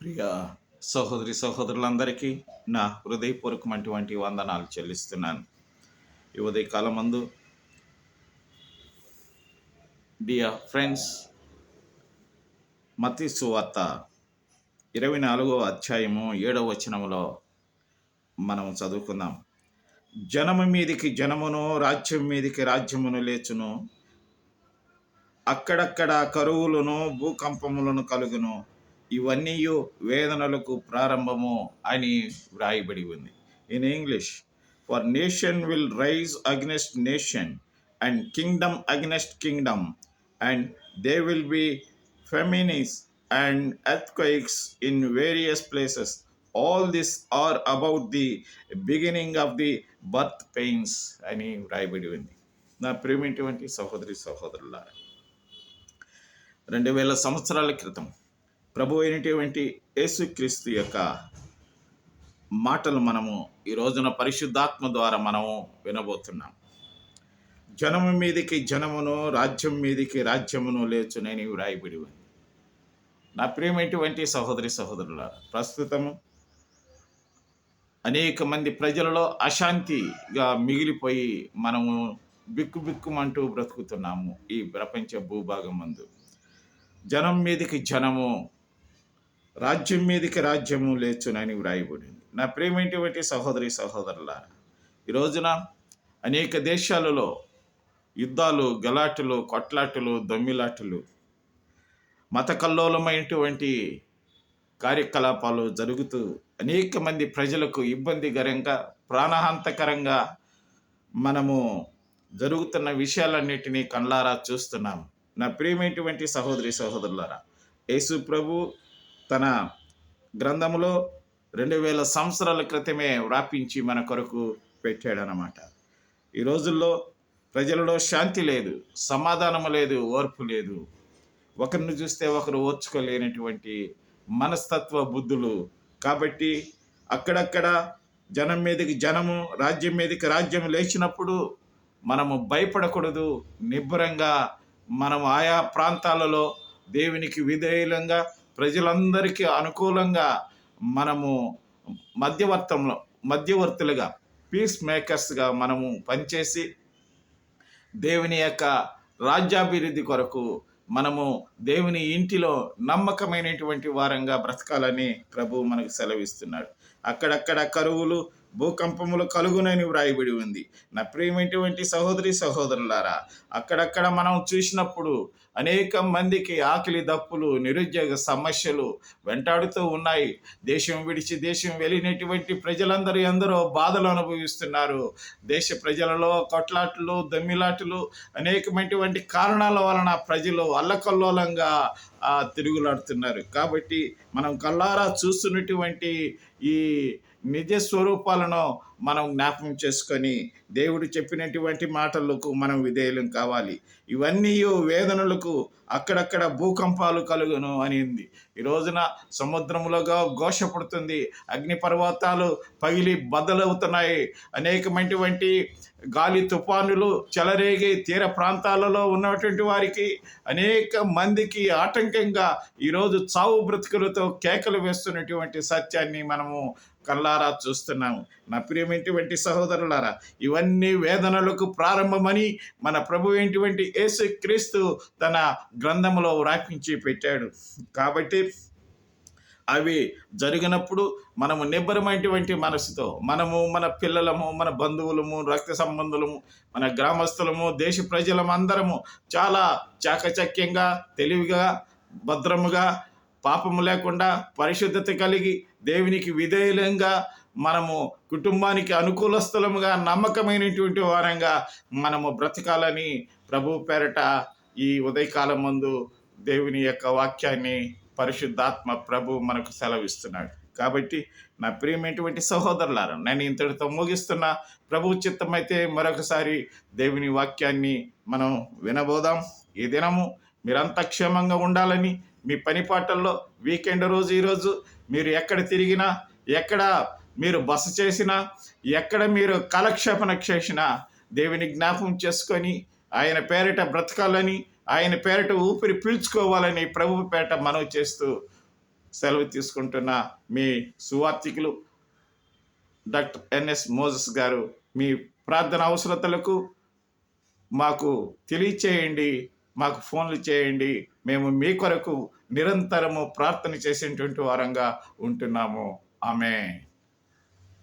ప్రియ సహోదరి సహోదరులందరికీ నా హృదయపూర్వకమైనటువంటి వందనాలు చెల్లిస్తున్నాను. ఈ ఉదయకాలం ముందు డియర్ ఫ్రెండ్స్ మతి సువార్త ఇరవై నాలుగో అధ్యాయము ఏడవ వచనములో మనం చదువుకుందాం. జనము మీదికి జనమును రాజ్యం మీదికి రాజ్యమును లేచును. అక్కడక్కడ కరువులను భూకంపములను కలుగును. ఇవన్నీ వేదనలకు ప్రారంభము అని వ్రాయబడి ఉంది. In English for nation will rise against nation and kingdom against kingdom and they will be famines and earthquakes in various places all this are about the beginning of the birth pains అని వ్రాయబడి ఉంది. నా ప్రేమేటువంటి సహోదరి సహోదరులారా రెండు వేల సంవత్సరాల క్రితం ప్రభు అయినటువంటి యేసుక్రీస్తు యొక్క మాటలు మనము ఈ రోజున పరిశుద్ధాత్మ ద్వారా మనము వినబోతున్నాం. జనము మీదికి జనమును రాజ్యం మీదికి రాజ్యమును లేచునని వ్రాయబడి ఉంది. నా ప్రియమైనటువంటి సహోదరి సహోదరుల ప్రస్తుతము అనేక మంది ప్రజలలో అశాంతిగా మిగిలిపోయి మనము బిక్కు బిక్కుమంటూ బ్రతుకుతున్నాము ఈ ప్రపంచ భూభాగం మందు జనం మీదికి జనము రాజ్యం మీదకి రాజ్యము లేచునని వ్రాయబడింది. నా ప్రేమేటువంటి సహోదరి సహోదరుల ఈ రోజున అనేక దేశాలలో యుద్ధాలు గలాటలు కొట్లాటలు దొమ్మిలాటలు మత కల్లోలమైనటువంటి కార్యకలాపాలు జరుగుతూ అనేక మంది ప్రజలకు ఇబ్బందికరంగా ప్రాణహాంతకరంగా మనము జరుగుతున్న విషయాలన్నిటినీ కళ్ళారా చూస్తున్నాం. నా ప్రియమైనటువంటి సహోదరి సహోదరులారా యేసు ప్రభు తన గ్రంథములో రెండు వేల సంవత్సరాల క్రితమే వ్రాపించి మన కొరకు పెట్టాడనమాట ఈ రోజుల్లో ప్రజలలో శాంతి లేదు సమాధానము లేదు ఓర్పు లేదు. ఒకరిని చూస్తే ఒకరు ఓర్చుకోలేనటువంటి మనస్తత్వ బుద్ధులు. కాబట్టి అక్కడక్కడ జనం మీదకి జనము రాజ్యం మీదకి రాజ్యం లేచినప్పుడు మనము భయపడకూడదు. నిబ్బరంగా మనం ఆయా ప్రాంతాలలో దేవునికి విధేయులంగా ప్రజలందరికీ అనుకూలంగా మనము మధ్యవర్తంలో మధ్యవర్తులుగా పీస్ మేకర్స్గా మనము పనిచేసి దేవుని యొక్క రాజ్యాభివృద్ధి కొరకు మనము దేవుని ఇంటిలో నమ్మకమైనటువంటి వారంగా బ్రతకాలని ప్రభు మనకు సెలవిస్తున్నాడు. అక్కడక్కడ కరువులు భూకంపములు కలుగునని వ్రాయబడి ఉంది. నా ప్రియమైనటువంటి సహోదరి సహోదరులారా అక్కడక్కడ మనం చూసినప్పుడు అనేక మందికి ఆకలి దప్పులు నిరుద్యోగ సమస్యలు వెంటాడుతూ ఉన్నాయి. దేశం విడిచి దేశం వెళ్ళినటువంటి ప్రజలందరూ ఎందరో బాధలు అనుభవిస్తున్నారు. దేశ ప్రజలలో కొట్లాట్లు దమ్మిలాట్లు అనేకమైనటువంటి కారణాల వలన ప్రజలు అల్లకల్లోలంగా తిరుగులాడుతున్నారు. కాబట్టి మనం కళ్ళారా చూస్తున్నటువంటి ఈ నిజ స్వరూపాలను మనం జ్ఞాపకం చేసుకొని దేవుడు చెప్పినటువంటి మాటలకు మనం విధేయులం కావాలి. ఇవన్నీ వేదనలకు అక్కడక్కడ భూకంపాలు కలుగును అని ఉంది ఈ రోజున సముద్రములుగా ఘోష అగ్నిపర్వతాలు పగిలి బద్దలవుతున్నాయి. అనేకమైనటువంటి గాలి తుఫానులు చెలరేగి తీర ప్రాంతాలలో ఉన్నటువంటి వారికి అనేక మందికి ఆటంకంగా ఈరోజు చావు బ్రతుకులతో కేకలు వేస్తున్నటువంటి సత్యాన్ని మనము కళ్ళారా చూస్తున్నాము. నా ప్రియ ప్రియమైనటువంటి సహోదరులారా? ఇవన్నీ వేదనలకు ప్రారంభమని మన ప్రభు ఏంటివంటి యేసు క్రీస్తు తన గ్రంథములో వ్రాపించి పెట్టాడు. కాబట్టి అవి జరిగినప్పుడు మనము నిబ్బరమైనటువంటి మనసుతో మనము మన పిల్లలము మన బంధువులము రక్త సంబంధులము మన గ్రామస్తులము దేశ ప్రజలము అందరము చాలా చాకచక్యంగా తెలివిగా భద్రముగా పాపము లేకుండా పరిశుద్ధత కలిగి దేవునికి విధేయులంగా మనము కుటుంబానికి అనుకూలస్థలముగా నమ్మకమైనటువంటి వారంగా మనము బ్రతకాలని ప్రభు పేరట ఈ ఉదయకాలం ముందు దేవుని యొక్క వాక్యాన్ని పరిశుద్ధాత్మ ప్రభు మనకు సెలవిస్తున్నాడు. కాబట్టి నా ప్రియమైనటువంటి సహోదరులారా నేను ఇంతటితో ముగిస్తున్న. ప్రభు చిత్తమైతే మరొకసారి దేవుని వాక్యాన్ని మనం వినబోదాం. ఈ దినము మీరంతా క్షేమంగా ఉండాలని మీ పని పాటల్లో వీకెండ్ రోజు ఈరోజు మీరు ఎక్కడ తిరిగినా ఎక్కడ మీరు బస చేసినా ఎక్కడ మీరు కాలక్షేపణ చేసినా దేవుని జ్ఞాపం చేసుకొని ఆయన పేరిట బ్రతకాలని ఆయన పేరిట ఊపిరి పీల్చుకోవాలని ప్రభు పేట మనవి చేస్తూ సెలవు తీసుకుంటున్న మీ సువార్థికులు డాక్టర్ ఎన్ఎస్ మోజస్ గారు మీ ప్రార్థన అవసరతలకు మాకు తెలియచేయండి మాకు ఫోన్లు చేయండి మేము మీ కొరకు నిరంతరము ప్రార్థన చేసేటువంటి వారంగా ఉంటున్నాము. ఆమె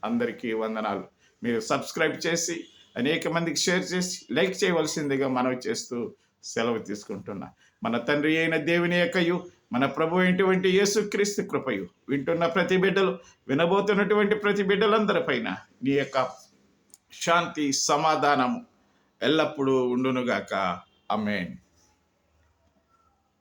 అందరికీ వందనాలు. మీరు సబ్స్క్రైబ్ చేసి అనేక మందికి షేర్ చేసి లైక్ చేయవలసిందిగా మనవి చేస్తూ సెలవు తీసుకుంటున్నా. మన తండ్రి అయిన దేవుని యొక్కయు మన ప్రభు అయినటువంటి యేసుక్రీస్తు కృపయు వింటున్న ప్రతి బిడ్డలు వినబోతున్నటువంటి ప్రతి బిడ్డలందరిపైన నీ యొక్క శాంతి సమాధానం ఎల్లప్పుడూ ఉండునుగాక. అమేన్